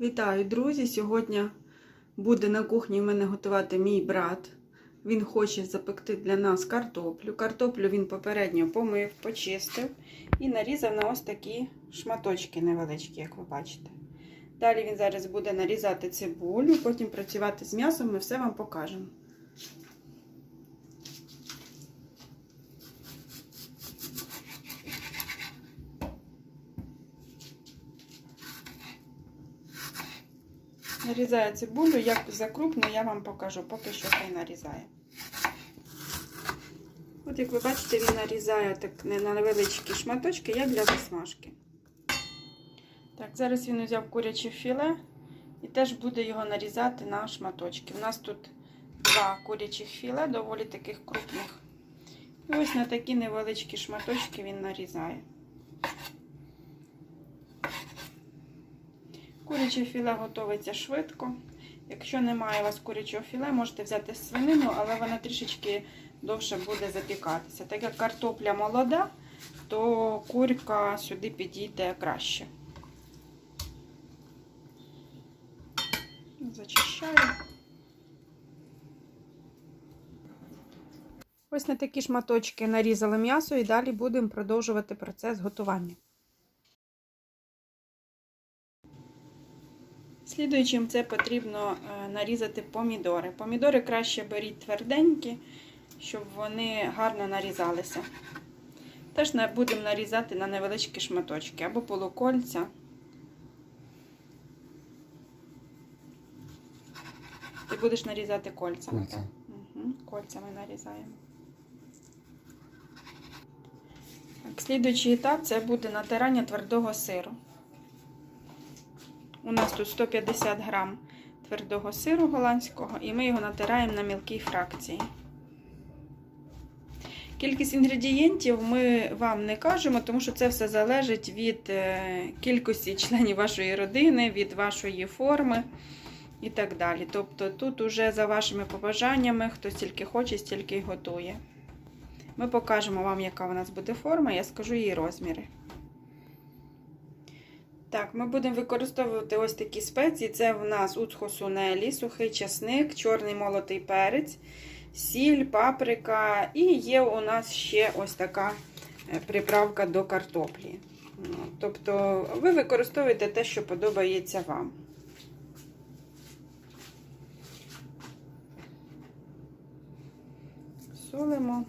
Вітаю, друзі! Сьогодні буде на кухні в мене готувати мій брат. Він хоче запекти для нас картоплю. Картоплю він попередньо помив, почистив і нарізав на ось такі шматочки невеличкі, як ви бачите. Далі він зараз буде нарізати цибулю, потім працювати з м'ясом, ми все вам покажемо. Нарізає цибулю, як закрупно, я вам покажу, поки що хай нарізає. От як ви бачите, він нарізає так на невеличкі шматочки, як для засмажки. Так, зараз він взяв куряче філе і теж буде його нарізати на шматочки. У нас тут два курячих філе, доволі таких крупних. І ось на такі невеличкі шматочки він нарізає. Куряче філе готується швидко. Якщо немає у вас курячого філе, можете взяти свинину, але вона трішечки довше буде запікатися. Так як картопля молода, то курка сюди підійде краще. Зачищаю. Ось на такі шматочки нарізали м'ясо і далі будемо продовжувати процес готування. Слідуючим це потрібно нарізати помідори. Помідори краще беріть тверденькі, щоб вони гарно нарізалися. Теж будемо нарізати на невеличкі шматочки або полукольця. Ти будеш нарізати кольцями. Кольця. Угу, кольцями нарізаємо. Так, Слідуючий етап це буде натирання твердого сиру. У нас тут 150 грам твердого сиру голландського, і ми його натираємо на мілкій фракції. Кількість інгредієнтів ми вам не кажемо, тому що це все залежить від е, кількості членів вашої родини, від вашої форми і так далі. Тобто тут уже за вашими побажаннями, хто стільки хоче, стільки й готує. Ми покажемо вам, яка у нас буде форма, я скажу її розміри. Так, ми будемо використовувати ось такі спеції. Це в нас уцхосунелі, сухий часник, чорний молотий перець, сіль, паприка. І є у нас ще ось така приправка до картоплі. Тобто, ви використовуєте те, що подобається вам. Солимо.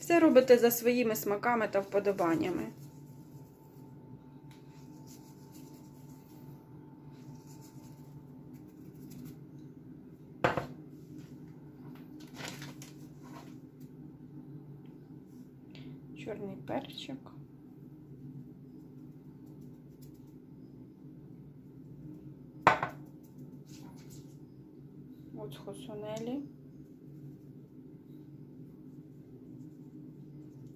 Все робите за своїми смаками та вподобаннями. Чорний перчик. Оцхосунелі.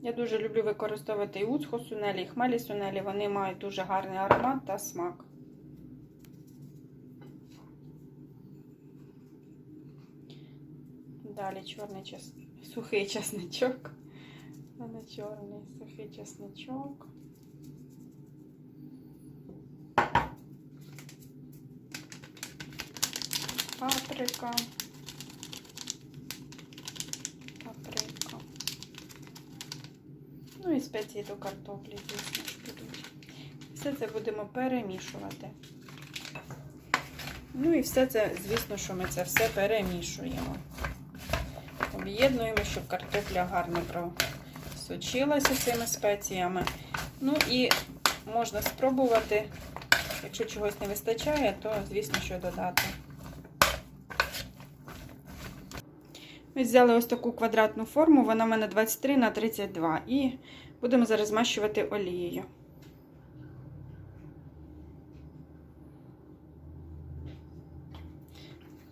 Я дуже люблю використовувати і уцхосунелі, і хмелі сунелі. Вони мають дуже гарний аромат та смак. Далі чорний час... сухий часничок. Але чорний сухий чесничок. Паприка. Паприка. Ну і спеції до картоплі, звісно ж, будуть. Все це будемо перемішувати. Ну і все це, звісно, що ми це все перемішуємо. Об'єднуємо, щоб картопля гарно просочилася цими спеціями. Ну і можна спробувати, якщо чогось не вистачає, то, звісно, що додати. Ми взяли ось таку квадратну форму, вона в мене 23 на 32 і будемо зараз змащувати олією.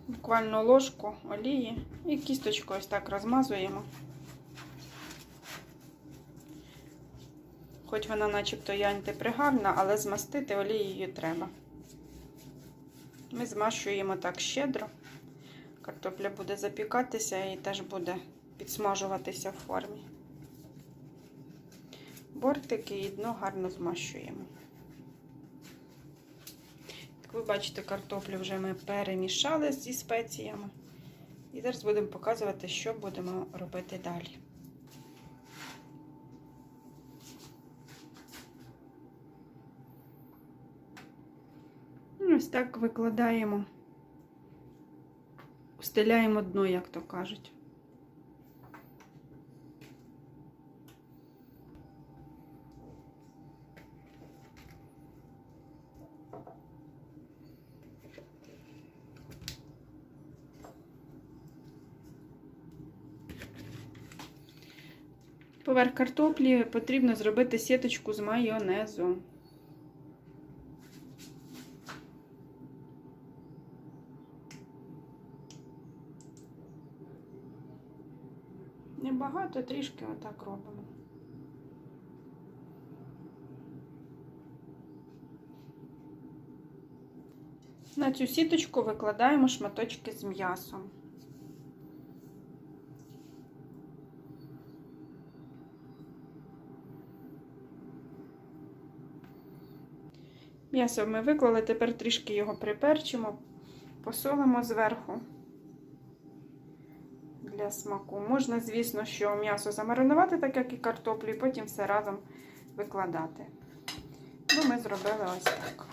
Буквально ложку олії і кісточку ось так розмазуємо. Хоч вона начебто і антипригарна, але змастити олією треба. Ми змащуємо так щедро. Картопля буде запікатися і теж буде підсмажуватися в формі. Бортики і дно гарно змащуємо. Як ви бачите, картоплю вже ми перемішали зі спеціями. І зараз будемо показувати, що будемо робити далі. Ось так викладаємо, устеляємо дно, як то кажуть. Поверх картоплі потрібно зробити сіточку з майонезу. Небагато, трішки отак робимо. На цю сіточку викладаємо шматочки з м'ясом. М'ясо ми виклали, тепер трішки його приперчимо, посолимо зверху для смаку. Можна, звісно, що м'ясо замаринувати, так як і картоплю, і потім все разом викладати. Ну, ми зробили ось так.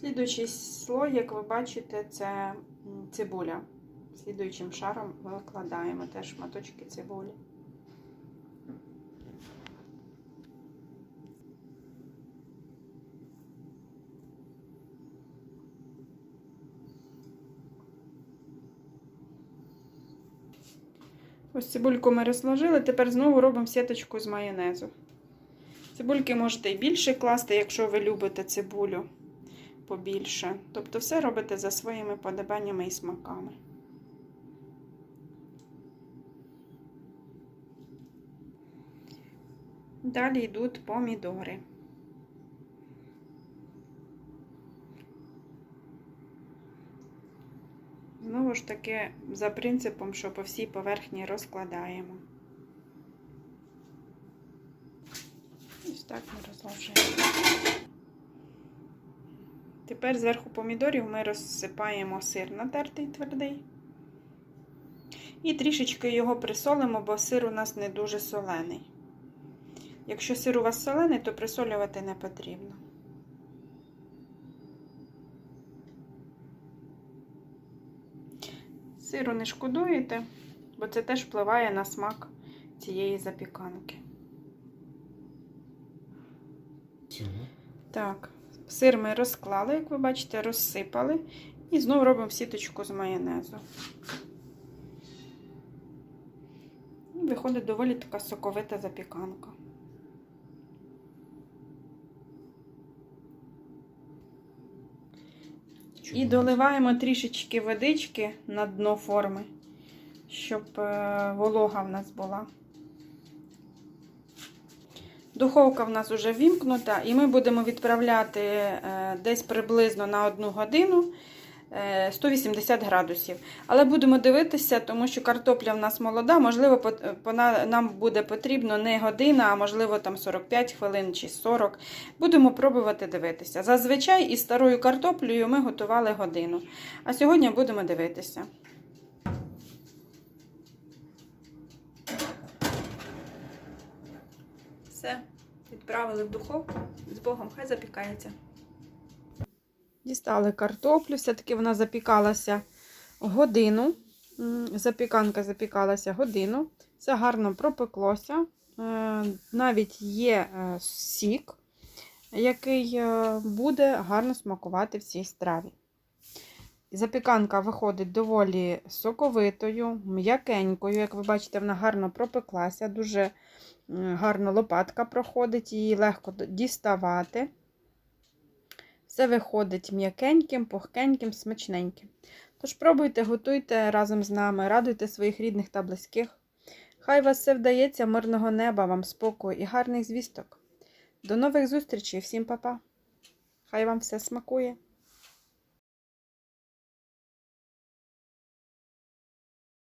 Слідуючий слой, як ви бачите, це цибуля. Слідуючим шаром викладаємо теж шматочки цибулі. Ось цибульку ми розложили, тепер знову робимо сіточку з майонезу. Цибульки можете і більше класти, якщо ви любите цибулю побільше. Тобто все робите за своїми подобаннями і смаками. Далі йдуть помідори. Знову ж таки, за принципом, що по всій поверхні розкладаємо. Ось так ми розложуємо. Тепер зверху помідорів ми розсипаємо сир натертий твердий. І трішечки його присолимо, бо сир у нас не дуже солений. Якщо сир у вас солений, то присолювати не потрібно. Сиру не шкодуєте, бо це теж впливає на смак цієї запіканки. Так, сир ми розклали, як ви бачите, розсипали. І знову робимо сіточку з майонезу. Виходить доволі така соковита запіканка. І доливаємо трішечки водички на дно форми, щоб е, волога в нас була. Духовка в нас вже вімкнута, і ми будемо відправляти е, десь приблизно на 1 годину 180 градусів. Але будемо дивитися, тому що картопля в нас молода, можливо, нам буде потрібно не година, а можливо там 45 хвилин чи 40. Будемо пробувати дивитися. Зазвичай із старою картоплею ми готували годину. А сьогодні будемо дивитися. Все, відправили в духовку. З Богом, хай запікається. Дістали картоплю, все-таки вона запікалася годину. Запіканка запікалася годину. Все гарно пропеклося. Е, Навіть є е, сік, який е, буде гарно смакувати в цій страві. Запіканка виходить доволі соковитою, м'якенькою. Як ви бачите, вона гарно пропеклася, дуже гарно лопатка проходить, її легко діставати. Все виходить м'якеньким, пухкеньким, смачненьким. Тож пробуйте, готуйте разом з нами, радуйте своїх рідних та близьких. Хай вас все вдається, мирного неба, вам спокою і гарних звісток. До нових зустрічей, всім па-па! Хай вам все смакує!